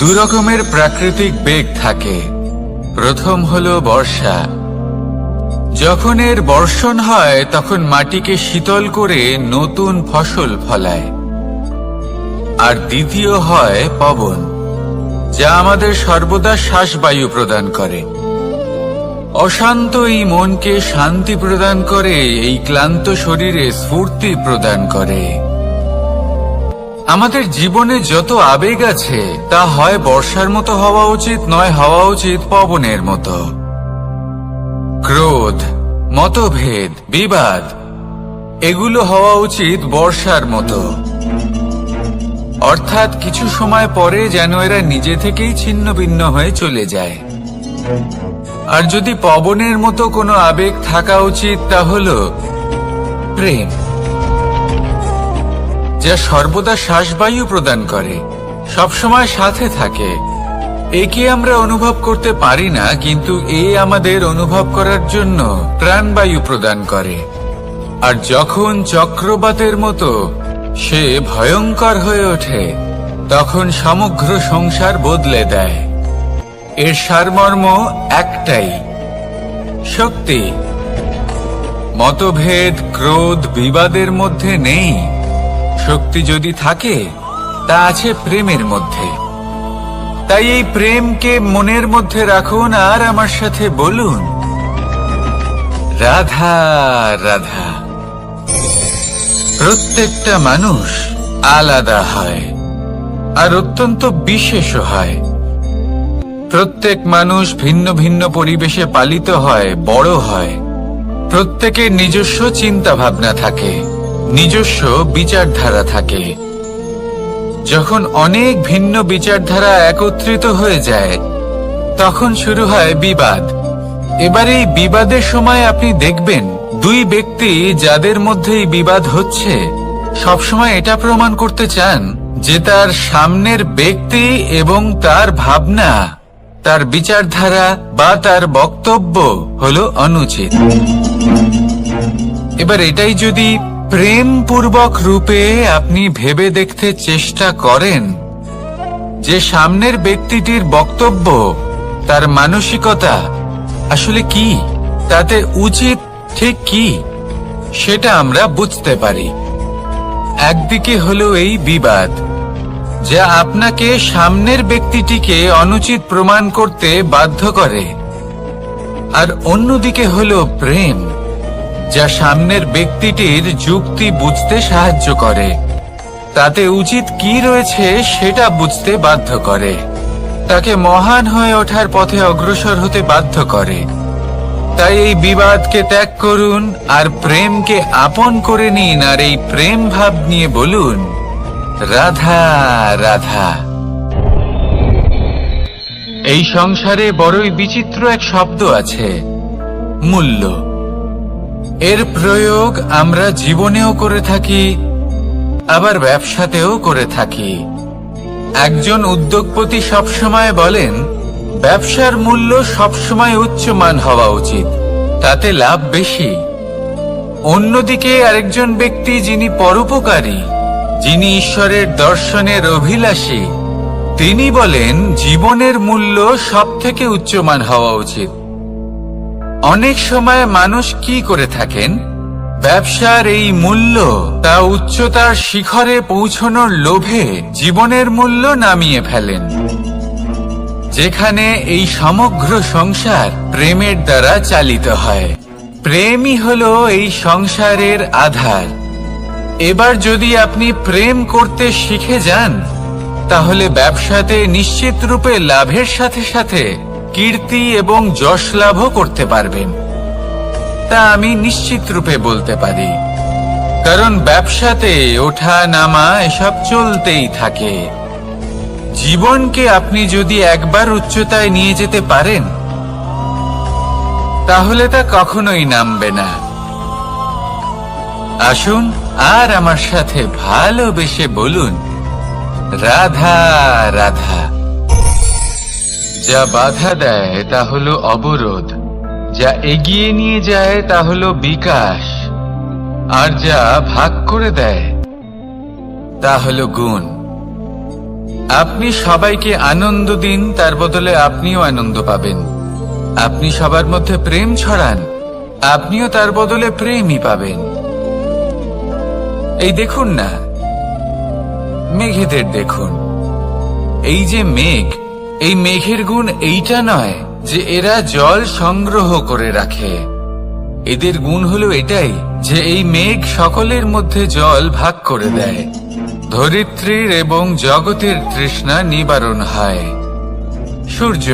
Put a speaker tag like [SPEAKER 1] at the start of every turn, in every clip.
[SPEAKER 1] দু রকমের প্রাকৃতিক বেগ থাকে। প্রথম হলো বর্ষা। যখন এর বর্ষণ হয়, তখন মাটিকে শীতল করে নতুন ফসল ফলায়। আর দ্বিতীয় হয় পবন, যা আমাদের সর্বদা শ্বাসবায়ু প্রদান করে। অশান্ত এই মনকে শান্তি প্রদান করে, এই ক্লান্ত শরীরে স্ফূর্তি প্রদান করে। আমাদের জীবনে যত আবেগ আছে, তা হয় বর্ষার মতো হওয়া উচিত, নয় হওয়া উচিত পবনের মতো। ক্রোধ, মতভেদ, বিবাদ, এগুলো হওয়া উচিত বর্ষার মতো। অর্থাৎ কিছু সময় পরে যেন এরা নিজে থেকেই ছিন্ন ভিন্ন হয়ে চলে যায়। আর যদি পবনের মতো কোনো আবেগ থাকা উচিত, তা হল প্রেম। যা সর্বদা শ্বাসবায়ু প্রদান করে, সবসময় সাথে থাকে। একে আমরা অনুভব করতে পারি না, কিন্তু এ আমাদের অনুভব করার জন্য প্রাণবায়ু প্রদান করে। আর যখন চক্রবাতের মতো সে ভয়ঙ্কর হয়ে ওঠে, তখন সমগ্র সংসার বদলে দেয়। এর সারমর্ম একটাই, শক্তি। মতভেদ, ক্রোধ, বিবাদের মধ্যে নেই। শক্তি যদি থাকে, তা আছে প্রেমের মধ্যে। তাই এই প্রেমকে মনের মধ্যে রাখুন আর আমার সাথে বলুন, রাধা রাধা। প্রত্যেকটা মানুষ আলাদা হয় আর অত্যন্ত বিশেষ হয়। প্রত্যেক মানুষ ভিন্ন ভিন্ন পরিবেশে পালিত হয়, বড় হয়। প্রত্যেকের নিজস্ব চিন্তা ভাবনা থাকে। নিজস্ব বিচারধারা থাকে। যখন অনেক ভিন্ন বিচারধারা একত্রিত হয়ে যায়, তখন শুরু হয় বিবাদ। এবার এই বিবাদের সময় আপনি দেখবেন, দুই ব্যক্তি যাদের মধ্যে এই বিবাদ হচ্ছে, সবসময় এটা প্রমাণ করতে চান যে তার সামনের ব্যক্তি এবং তার ভাবনা, তার বিচারধারা বা তার বক্তব্য হলো অনুচিত। এবার এটাই যদি প্রেম পূর্বক রূপে আপনি ভেবে দেখতে চেষ্টা করেন। যে সামনের ব্যক্তিটির বক্তব্য, তার মানসিকতা আসলে কি, তাতে উচিত ঠিক কি, সেটা আমরা বুঝতে পারি। একদিকে হলো এই বিবাদ, যা আপনাকে সামনের ব্যক্তিটিকে অনুচিত প্রমাণ করতে বাধ্য করে। আর অন্যদিকে হলো প্রেম। যা সামনের ব্যক্তিটির যুক্তি বুঝতে সাহায্য করে। তাতে উচিত কি রয়েছে সেটা বুঝতে বাধ্য করে। তাকে মহান হয়ে ওঠার পথে অগ্রসর হতে বাধ্য করে। তাই এই বিবাদকে ত্যাগ করুন আর প্রেমকে আপন করে নিন আর এই প্রেম ভাব নিয়ে বলুন, রাধা রাধা। এই সংসারে বড়ই বিচিত্র এক শব্দ আছে, মূল্য। এর প্রয়োগ আমরা জীবনেও করে থাকি, আবার ব্যবসাতেও করে থাকি। একজন উদ্যোগপতি সবসময় বলেন, ব্যবসার মূল্য সবসময় উচ্চমান হওয়া উচিত, তাতে লাভ বেশি। অন্যদিকে আরেকজন ব্যক্তি যিনি পরোপকারী, যিনি ঈশ্বরের দর্শনের অভিলাষী, তিনি বলেন, জীবনের মূল্য সব থেকে উচ্চমান হওয়া উচিত। অনেক সময় মানুষ কি করে থাকেন? ব্যবসার এই মূল্য তা উচ্চতার শিখরে পৌঁছনোর লোভে জীবনের মূল্য নামিয়ে ফেলেন। যেখানে এই সমগ্র সংসার প্রেমের দ্বারা চালিত হয়। প্রেমই হলো এই সংসারের আধার। এবার যদি আপনি প্রেম করতে শিখে যান, তাহলে ব্যবসাতে নিশ্চিত রূপে লাভের সাথে সাথে কীর্তি এবং যশ লাভও করতে পারবেন। তা আমি নিশ্চিত রূপে বলতে পারি। কারণ ব্যবসাতে ওঠা নামা এসব চলতেই থাকে। জীবনকে আপনি যদি একবার উচ্চতায় নিয়ে যেতে পারেন, তাহলে তা কখনোই নামবে না। আসুন আর আমার সাথে ভালোবেসে বলুন, রাধা রাধা। যা বাধা দেয় তা হলো অবরোধ। যা এগিয়ে নিয়ে যায় তা হলো বিকাশ। আর যা ভাগ করে দেয় তা হলো গুণ। আপনি সবাইকে আনন্দ দিন, তার বদলে আপনিও আনন্দ পাবেন। আপনি সবার মধ্যে প্রেম ছড়ান, আপনিও তার বদলে প্রেমই পাবেন। এই দেখুন না, মেঘেদের দেখুন। এই যে মেঘ এই মেঘের গুণ এইটা নয় যে এরা জল সংগ্রহ করে রাখে। এদের গুণ হলো এটাই যে এই মেঘ সকলের মধ্যে জল ভাগ করে দেয়। ধরিত্রীর এবং জগতের তৃষ্ণা নিবারণ হয়। সূর্য,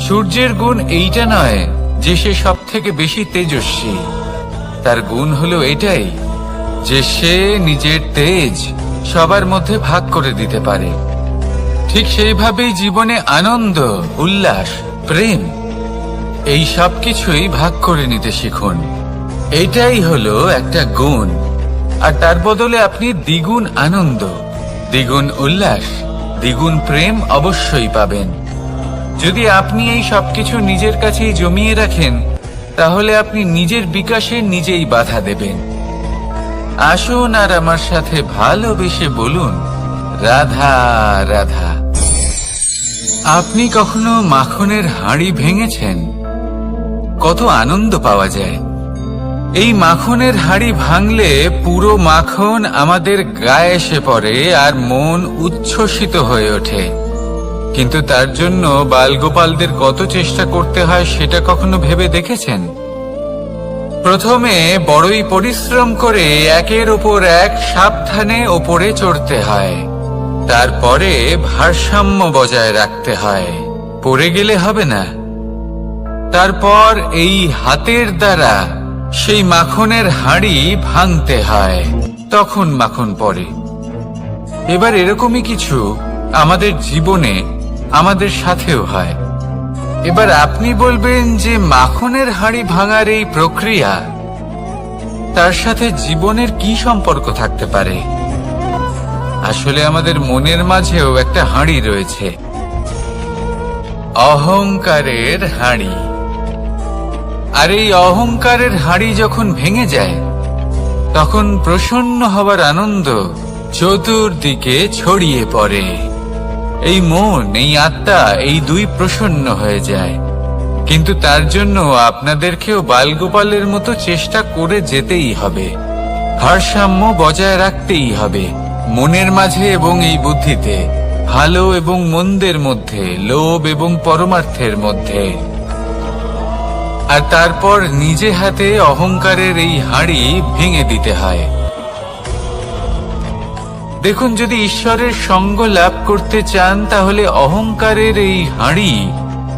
[SPEAKER 1] সূর্যের গুণ এইটা নয় যে সে সব থেকে বেশি তেজস্বী। তার গুণ হলো এটাই যে সে নিজের তেজ সবার মধ্যে ভাগ করে দিতে পারে। ঠিক সেইভাবেই জীবনে আনন্দ, উল্লাস, প্রেম, এই সব কিছুই ভাগ করে নিতে শিখুন। এটাই হলো একটা গুণ। আর তার বদলে আপনি দ্বিগুণ আনন্দ, দ্বিগুণ উল্লাস, দ্বিগুণ প্রেম অবশ্যই পাবেন। যদি আপনি এই সবকিছু নিজের কাছেই জমিয়ে রাখেন, তাহলে আপনি নিজের বিকাশে নিজেই বাধা দেবেন। আসুন আর আমার সাথে ভালোবেসে বলুন রাধা রাধা। আপনি কখনো মাখনের হাঁড়ি ভেঙেছেন? কত আনন্দ পাওয়া যায়। এই মাখনের হাঁড়ি ভাঙলে পুরো মাখন আমাদের গায়ে এসে পড়ে আর মন উচ্ছ্বসিত হয়ে ওঠে। কিন্তু তার জন্য বালগোপালদের কত চেষ্টা করতে হয় সেটা কখনো ভেবে দেখেছেন? প্রথমে বড়ই পরিশ্রম করে একের ওপর এক সাবধানে ওপরে চড়তে হয়। তারপরে ভারসাম্য বজায় রাখতে হয়। পড়ে গেলে হবে না। তারপর এই হাতের দ্বারা সেই মাখনের হাঁড়ি ভাঙতে হয়। তখন মাখন পড়ে। এবার এরকমই কিছু আমাদের জীবনে আমাদের সাথেও হয়। এবার আপনি বলবেন যে মাখনের হাঁড়ি ভাঙার এই প্রক্রিয়া তার সাথে জীবনের কি সম্পর্ক থাকতে পারে? আসলে আমাদের মনের মাঝেও একটা হাঁড়ি রয়েছে। অহংকারের হাঁড়ি। আর এই অহংকারের হাঁড়ি যখন ভেঙে যায়, তখন প্রসন্ন হবার আনন্দ চতুর্দিকে ছড়িয়ে পড়ে। এই মন, এই আত্মা, এই দুই প্রসন্ন হয়ে যায়। কিন্তু তার জন্য আপনাদেরকেও বালগোপালের মতো চেষ্টা করে যেতেই হবে। ভারসাম্য বজায় রাখতেই হবে। মনের মাঝে এবং এই বুদ্ধিতে, ভালো এবং মন্দের মধ্যে, লোভ এবং পরমার্থের মধ্যে। আর তারপর নিজে হাতে অহংকারের এই হাঁড়ি ভেঙে দিতে হয়। দেখুন, যদি ঈশ্বরের সঙ্গ লাভ করতে চান, তাহলে অহংকারের এই হাঁড়ি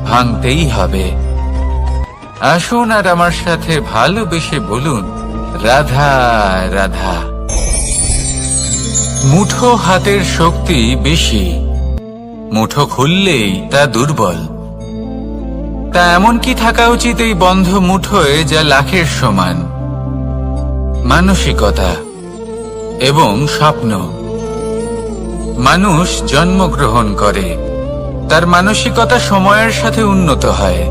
[SPEAKER 1] ভাঙতেই হবে। আসুন আর আমার সাথে ভালোবেসে বলুন, রাধা রাধা। মুঠো হাতের শক্তি বেশি। মুঠো খুললেই তা দুর্বল। তা এমন কি থাকা উচিত এই বন্ধ মুঠোয় যা লাখের সমান? মানসিকতা এবং স্বপ্ন। মানুষ জন্মগ্রহণ করে। তার মানসিকতা সময়ের সাথে উন্নত হয়।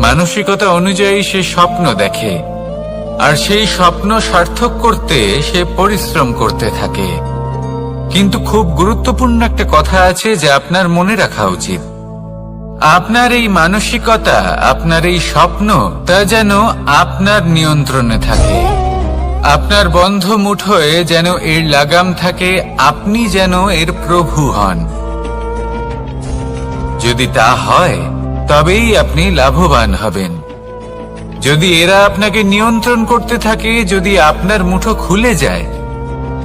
[SPEAKER 1] মানসিকতা অনুযায়ী সে স্বপ্ন দেখে। আর সেই স্বপ্ন সার্থক করতে সে পরিশ্রম করতে থাকে। কিন্তু খুব গুরুত্বপূর্ণ একটা কথা আছে যা আপনার মনে রাখা উচিত। আপনার এই মানসিকতা, আপনার এই স্বপ্ন, তা যেন আপনার নিয়ন্ত্রণে থাকে। আপনার বন্ধ মুঠোয় যেন এর লাগাম থাকে, আপনি যেন এর প্রভু হন। যদি তা হয়, তবেই আপনি লাভবান হবেন। যদি এরা আপনাকে নিয়ন্ত্রণ করতে থাকে, যদি আপনার মুঠো খুলে যায়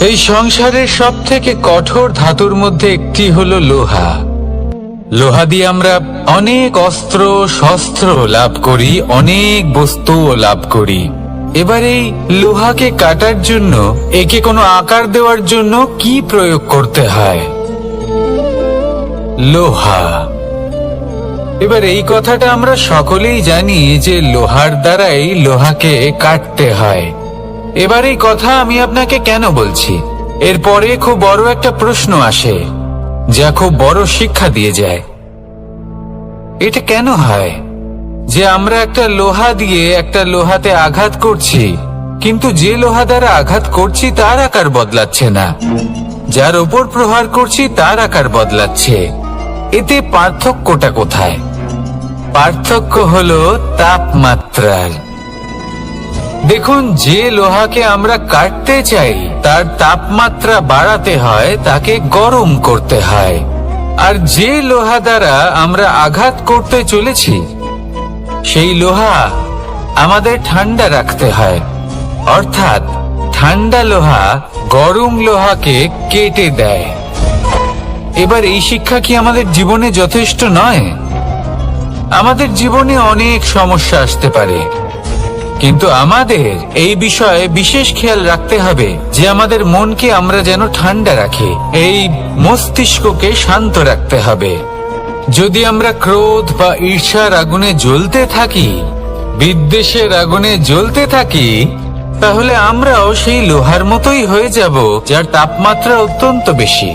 [SPEAKER 1] এই সংসারের সব থেকে কঠোর ধাতুর মধ্যে একটি হলো লোহা। লোহা দিয়ে আমরা অনেক অস্ত্র, শস্ত্র লাভ করি, অনেক বস্তুও লাভ করি। এবার এই লোহাকে কাটার জন্য, একে কোনো আকার দেওয়ার জন্য কি প্রয়োগ করতে হয়? লোহা। এবার এই কথাটা আমরা সকলেই জানি যে লোহার দ্বারাই লোহাকে কাটতে হয়। এবার এই কথা আমি আপনাকে কেন বলছি? এরপরে খুব বড় একটা প্রশ্ন আসে, যা খুব বড় শিক্ষা দিয়ে যায়। এটা কেন হয়? যে আমরা একটা লোহা দিয়ে একটা লোহাতে আঘাত করছি, কিন্তু যে লোহা দ্বারা আঘাত করছি তার আকার বদলাচ্ছে না। যার ওপর প্রহার করছি তার আকার বদলাচ্ছে। এতে পার্থক্যটা কোথায়? পার্থক্য হলো তাপমাত্রার। দেখুন, যে লোহাকে আমরা কাটতে চাই, তার তাপমাত্রা বাড়াতে হয়, তাকে গরম করতে হয়। আর যে লোহা দ্বারা আমরা আঘাত করতে চলেছি, সেই লোহা আমাদের ঠান্ডা রাখতে হয়। অর্থাৎ, ঠান্ডা লোহা গরম লোহাকে কেটে দেয়। এবার এই শিক্ষা কি আমাদের জীবনে যথেষ্ট নয়? আমাদের জীবনে অনেক সমস্যা আসতে পারে। কিন্তু আমাদের এই বিষয়ে বিশেষ খেয়াল রাখতে হবে যে আমাদের মনকে আমরা যেন ঠান্ডা রাখি, এই মস্তিষ্ককে শান্ত রাখতে হবে। যদি আমরা ক্রোধ বা ঈর্ষার আগুনে জ্বলতে থাকি, বিদ্বেষের আগুনে জ্বলতে থাকি, তাহলে আমরাও সেই লোহার মতোই হয়ে যাব, যার তাপমাত্রা অত্যন্ত বেশি।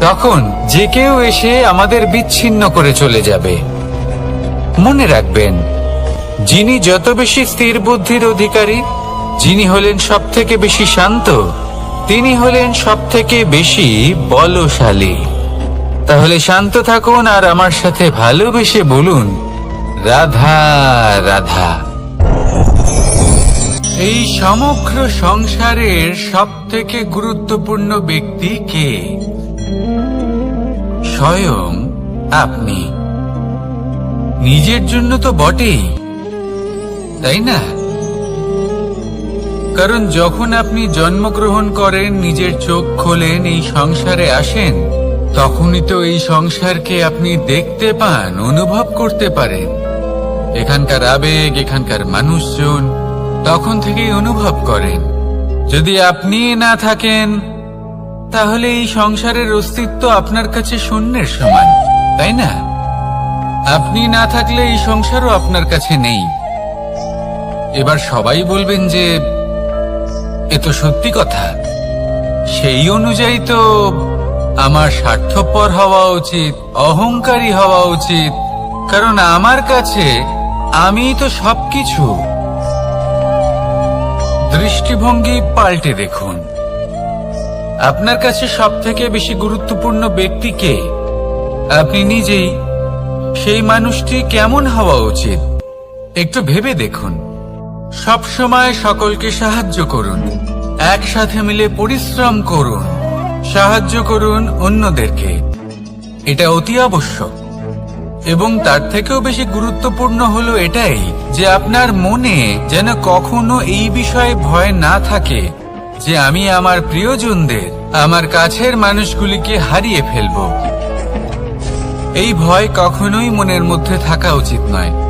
[SPEAKER 1] তখন যে কেউ এসে আমাদের বিচ্ছিন্ন করে চলে যাবে। মনে রাখবেন যিনি যত বেশি স্থির বুদ্ধির অধিকারী, যিনি হলেন সব থেকে বেশি শান্ত, তিনি হলেন সব থেকে বেশি বলশালী। তাহলে শান্ত থাকুন আর আমার সাথে ভালোবেসে বলুন, রাধা রাধা। এই সমগ্র সংসারের সব থেকে গুরুত্বপূর্ণ ব্যক্তি কে? স্বয়ং আপনি। নিজের জন্য তো বটেই। তাই না? কারণ যখন আপনি জন্মগ্রহণ করেন, নিজের চোখ খোলেন, এই সংসারে আসেন, তখনই তো এই সংসারকে আপনি দেখতে পান, অনুভব করতে পারেন। এখানকার আবেগ, এখানকার মানুষজন তখন থেকেই অনুভব করেন। যদি আপনি না থাকেন, তাহলে এই সংসারের অস্তিত্ব আপনার কাছে শূন্যের সমান, তাই না? আপনি না থাকলে এই সংসারও আপনার কাছে নেই। এবার সবাই বলবেন যে, এ তো সত্যি কথা। সেই অনুযায়ী তো আমার স্বার্থপর হওয়া উচিত, অহংকারী হওয়া উচিত। কারণ আমার কাছে আমি তো সবকিছু। দৃষ্টিভঙ্গি পাল্টে দেখুন। আপনার কাছে সব থেকে বেশি গুরুত্বপূর্ণ ব্যক্তি কে? আপনি নিজেই। সেই মানুষটি কেমন হওয়া উচিত? একটু ভেবে দেখুন। সব সময় সকলকে সাহায্য করুন। একসাথে মিলে পরিশ্রম করুন। সাহায্য করুন অন্যদেরকে। এটা অতি আবশ্যক। এবং তার থেকেও বেশি গুরুত্বপূর্ণ হলো এটাই যে আপনার মনে যেন কখনো এই বিষয়ে ভয় না থাকে যে আমি আমার প্রিয়জনদের, আমার কাছের মানুষগুলিকে হারিয়ে ফেলব। এই ভয় কখনোই মনের মধ্যে থাকা উচিত নয়।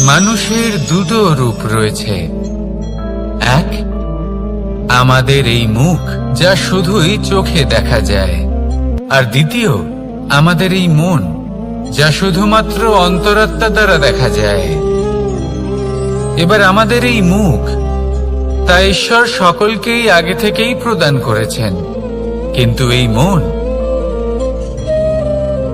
[SPEAKER 1] মানুষের দুটো রূপ রয়েছে। এক, আমাদের এই মুখ যা শুধুই চোখে দেখা যায়। আর দ্বিতীয়, আমাদের এই মন যা শুধুমাত্র অন্তরাত্মা দ্বারা দেখা যায়। এবার আমাদের এই মুখ তা ঈশ্বর সকলকেই আগে থেকেই প্রদান করেছেন। কিন্তু এই মন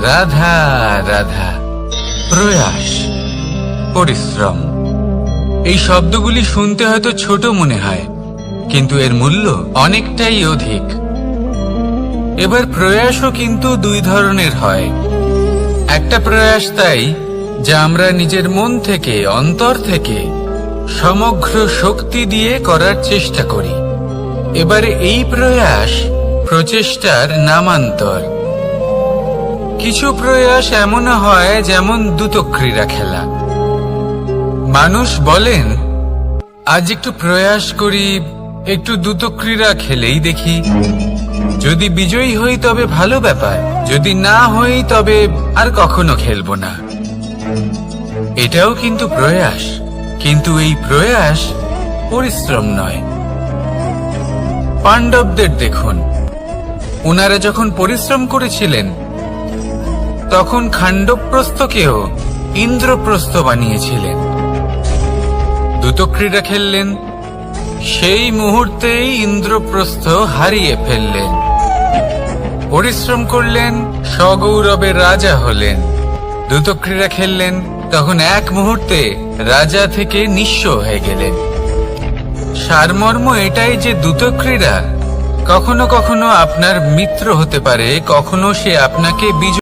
[SPEAKER 1] রাধা রাধা, প্রয়াস, পরিশ্রম। এই শব্দগুলি শুনতে হয়তো ছোট মনে হয়, কিন্তু এর মূল্য অনেকটাই অধিক। এবার প্রয়াসও কিন্তু দুই ধরনের হয়। একটা প্রয়াস তাই, যা আমরা নিজের মন থেকে, অন্তর থেকে সমগ্র শক্তি দিয়ে করার চেষ্টা করি। এবারে এই প্রয়াস প্রচেষ্টার নামান্তর। কিছু প্রয়াস এমন হয় যেমন দ্রুতক্রীড়া খেলা। মানুষ বলেন, আজ একটু প্রয়াস করি, একটু দ্রুতক্রীড়া খেলেই দেখি। যদি বিজয়ী হই তবে ভালো ব্যাপার, যদি না হই তবে আর কখনো খেলব না। এটাও কিন্তু প্রয়াস, কিন্তু এই প্রয়াস পরিশ্রম নয়। পাণ্ডবদের দেখুন ওনারা যখন পরিশ্রম করেছিলেন তখন খাণ্ডবপ্রস্থকেও ইন্দ্রপ্রস্থ বানিয়েছিলেন। দ্রুতক্রীড়া খেললেন, সেই মুহূর্তেই ইন্দ্রপ্রস্থ হারিয়ে ফেললেন। পরিশ্রম করলেন সগৌরবের রাজা হলেন। দ্রুতক্রীড়া খেললেন, তখন এক মুহূর্তে রাজা থেকে নিঃস্ব হয়ে গেলেন। সারমর্ম এটাই যে দ্রুতক্রীড়া কখনো কখনো আপনার মিত্র হতে পারে, কখনো সে আপনাকে বিজয়